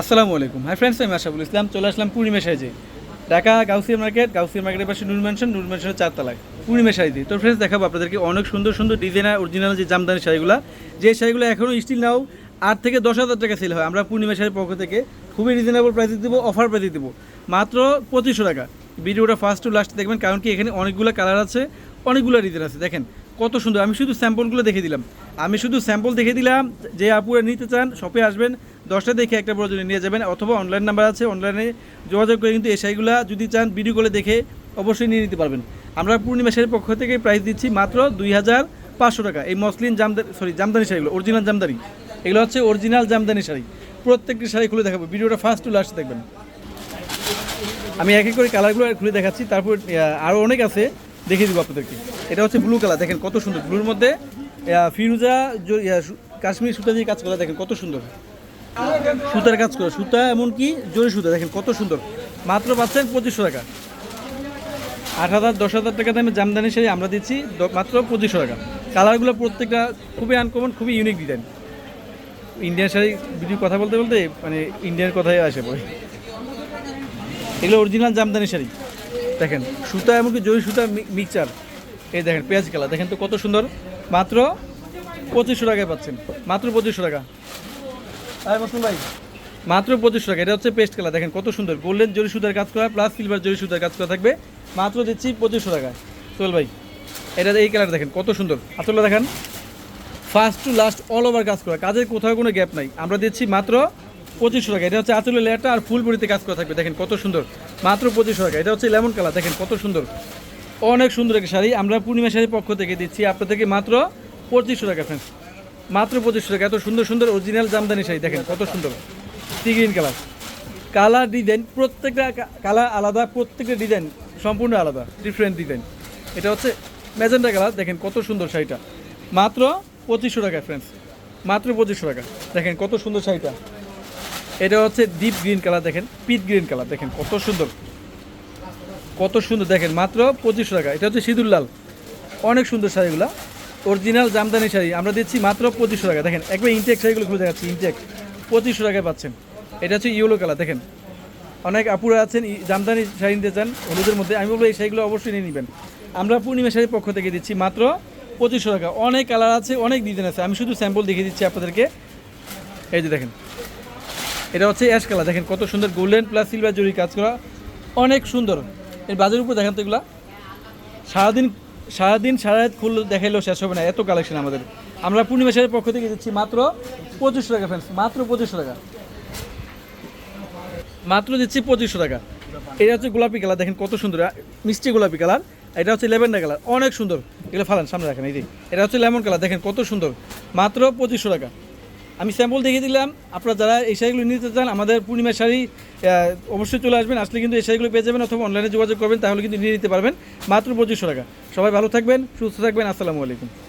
আসসালামু আলাইকুম। Hi friends আমি আশাবুল ইসলাম। চলে আসলাম পূর্ণিমা সাইজে ঢাকা গাউসিয়া মার্কেট, গাউসিয়া মার্কেটের পাশে নূর ম্যানশন নূর ম্যানশনের চারতলায়। পূর্ণিমা শাড়িতে তো ফ্রেন্ডস দেখাবো আপনাদেরকে অনেক সুন্দর সুন্দর ডিজাইনার অরিজিনাল যে জামদানি শাড়িগুলো, যে শাড়িগুলো এখনও স্টিল নাও আট থেকে দশ হাজার টাকা সেল হয়। আমরা পূর্ণিমা শাড়ির পক্ষ থেকে খুবই রিজনেবল প্রাইসে দেবো অফার প্রাইসে দেবো। মাত্র পঁচিশশো টাকা। ভিডিওটা ফার্স্ট টু লাস্ট দেখবেন, কারণ কি এখানে অনেকগুলো কালার আছে, অনেকগুলো ডিজাইন আছে। দেখেন, কত সুন্দর। আমি শুধু স্যাম্পলগুলো দেখে দিলাম। আমি শুধু স্যাম্পল দেখে দিলাম যে আপুরা নিতে চান শপে আসবেন দশটা দেখে একটা প্রয়োজনে নিয়ে যাবেন অথবা অনলাইন নাম্বার আছে অনলাইনে যোগাযোগ করে কিন্তু এই শাড়িগুলো যদি চান ভিডিও করে দেখে অবশ্যই নিয়ে নিতে পারবেন। আমরা পূর্ণিমা শাড়ির পক্ষ থেকে প্রাইস দিচ্ছি মাত্র দুই হাজার পাঁচশো টাকা। এই মসলিন জামদানি সরি জামদানি শাড়িগুলো অরিজিনাল জামদানি। এগুলো হচ্ছে অরিজিনাল জামদানি শাড়ি। প্রত্যেকটি শাড়ি খুলে দেখাবো। ভিডিওটা ফার্স্ট টু লাস্ট দেখবেন। আমি এক এক করে কালারগুলো খুলে দেখাচ্ছি। তারপর আরও অনেক আছে, দেখিয়ে দিব আপনাদেরকে। এটা হচ্ছে ব্লু কালার দেখেন কত সুন্দর। ব্লুর মধ্যে ফিরুজা কাশ্মীরি সুতা দিয়ে কাজ করা, দেখেন কত সুন্দর। সুতার কাজ করা। সুতা এমনকি জরি সুতা, দেখেন কত সুন্দর। মাত্র পাচ্ছেন পঁচিশশো টাকা। আট হাজার, দশ হাজার টাকা দামে জামদানি শাড়ি আমরা দিচ্ছি মাত্র পঁচিশশো টাকা। কালারগুলো প্রত্যেকটা খুবই আনকমন খুবই unique design Indian sari video কথা বলতে বলতে মানে ইন্ডিয়ার কথাই আসে পড়ে এগুলো অরিজিনাল জামদানি শাড়ি। দেখেন, সুতা এমনকি জরি সুতা মিক্সচার এই দেখেন, পেঁয়াজ কালার। দেখেন তো কত সুন্দর। মাত্র পঁচিশশো টাকায় পাচ্ছেন। মাত্র পঁচিশশো টাকা। ভাই। মাত্র পঁচিশশো টাকা, এটা হচ্ছে পেস্ট কালার। দেখেন কত সুন্দর, গোল্ডেন জরি সুতার কাজ করা, প্লাস সিলভার জরি সুতার কাজ করা থাকবে। মাত্র দিচ্ছি পঁচিশশো টাকা। চল ভাই, এটা এই কালার দেখেন, কত সুন্দর। আসলে দেখেন। First to last all over কাজ করা, কাজের কোথাও কোনো গ্যাপ নাই। আমরা দিচ্ছি মাত্র পঁচিশশো টাকা। এটা হচ্ছে আঁচলের লেয়ারটা আর ফুল বড়িতে কাজ করা থাকবে। দেখেন কত সুন্দর। মাত্র পঁচিশশো টাকা। এটা হচ্ছে লেমন কালার দেখেন কত সুন্দর। অনেক সুন্দর একটা শাড়ি। আমরা পূর্ণিমা শাড়ির পক্ষ থেকে দিচ্ছি। আপনাদেরকে মাত্র পঁচিশশো টাকা ফ্রেন্ডস মাত্র পঁচিশশো টাকা। এত সুন্দর সুন্দর অরিজিনাল জামদানি শাড়ি, দেখেন কত সুন্দর। Sea green colour colour design প্রত্যেকটা কালার আলাদা, প্রত্যেকটা ডিজাইন সম্পূর্ণ আলাদা ডিফারেন্ট ডিজাইন এটা হচ্ছে ম্যাজেন্ডা কালার দেখেন কত সুন্দর শাড়িটা। মাত্র পঁচিশশো টাকা ফ্রেন্ডস মাত্র পঁচিশশো টাকা। দেখেন কত সুন্দর শাড়িটা। এটা হচ্ছে ডিপ গ্রিন কালার দেখেন পিট গ্রিন কালার দেখেন কত সুন্দর। কত সুন্দর, দেখেন, মাত্র পঁচিশশো টাকা। এটা হচ্ছে সিঁদুর লাল। অনেক সুন্দর শাড়িগুলো। অরিজিনাল জামদানি শাড়ি। আমরা দিচ্ছি মাত্র পঁচিশশো টাকা। দেখেন, একবার ইনটেক শাড়িগুলো খুলে দেখাচ্ছি ইনটেক পঁচিশশো টাকায় পাচ্ছেন। এটা হচ্ছে ইয়েলো কালার দেখেন। অনেক আপুরা আছেন জামদানি শাড়ি নিতে চান, হলুদের মধ্যে। আমি বলব এই শাড়িগুলো অবশ্যই নিয়ে নেবেন। আমরা পূর্ণিমা শাড়ির পক্ষ থেকে দিচ্ছি মাত্র পঁচিশশো টাকা। অনেক কালার আছে, অনেক ডিজাইন আছে। আমি শুধু স্যাম্পল দেখিয়ে দিচ্ছি আপনাদেরকে। এই যে দেখেন, এটা হচ্ছে অ্যাশ কালার দেখেন, কত সুন্দর গোল্ডেন প্লাস সিলভার জরি কাজ করা। অনেক সুন্দর। এর বাজারের উপর দেখেন তো এগুলা। সারাদিন সারাদিন সারা রাত খুললে দেখাইলেও শেষ হবে না, এত কালেকশন আমাদের। আমরা পূর্ণিমা সারের পক্ষ থেকে দিচ্ছি মাত্র পঁচিশশো টাকা ফ্রেন্ডস মাত্র পঁচিশশো টাকা। মাত্র দিচ্ছি পঁচিশশো টাকা। এটা হচ্ছে গোলাপি কালার, দেখেন কত সুন্দর মিষ্টি গোলাপি কালার। এটা হচ্ছে লেভেন্ডার কালার, অনেক সুন্দর। এগুলো ফালান, সামনে রাখেন, এই এটা হচ্ছে লেমন কালার, দেখেন কত সুন্দর। মাত্র পঁচিশশো টাকা। আমি স্যাম্পল দেখিয়ে দিলাম। আপনারা যারা এই শাড়িগুলো নিতে চান, আমাদের পূর্ণিমা শাড়ি অবশ্যই চলে আসবেন। আসলে কিন্তু এই শাড়িগুলো পেয়ে যাবেন অথবা অনলাইনে যোগাযোগ করবেন, তাহলে কিন্তু নিয়ে নিতে পারবেন। মাত্র পঁচিশশো টাকা। সবাই ভালো থাকবেন, সুস্থ থাকবেন। আসসালামু আলাইকুম।